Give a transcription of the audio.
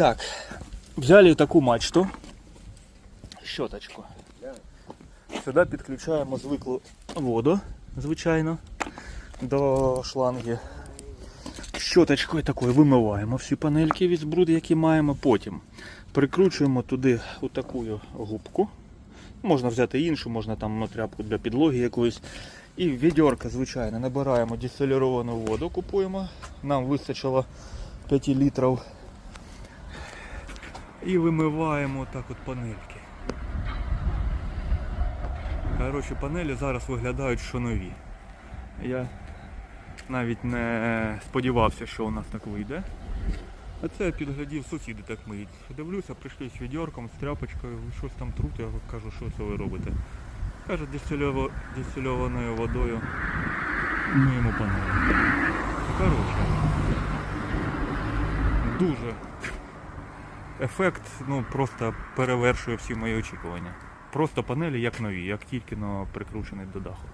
Так, взяли таку мачту, щоточку. Сюди підключаємо звиклу воду, звичайно, до шланги. Щоточкою такою вимиваємо всі панельки від збруду, які маємо. Потім прикручуємо туди таку губку. Можна взяти іншу, можна там ну, тряпку для підлоги якоїсь. І в відьорка, звичайно, набираємо дистиліровану воду, купуємо. Нам вистачило 5 літрів. І вимиваємо так от панельки. Коротше, панелі зараз виглядають, що нові. Я навіть не сподівався, що у нас так вийде. А це я підглядів, сусіди так миють. Дивлюся, прийшли з відьорком, з тряпочкою, щось там труть, я кажу, що це ви робите. Каже, дистильованою водою миємо панелі. Коротше. Дуже ефект ну, просто перевершує всі мої очікування. Просто панелі як нові, як тільки но прикручені до даху.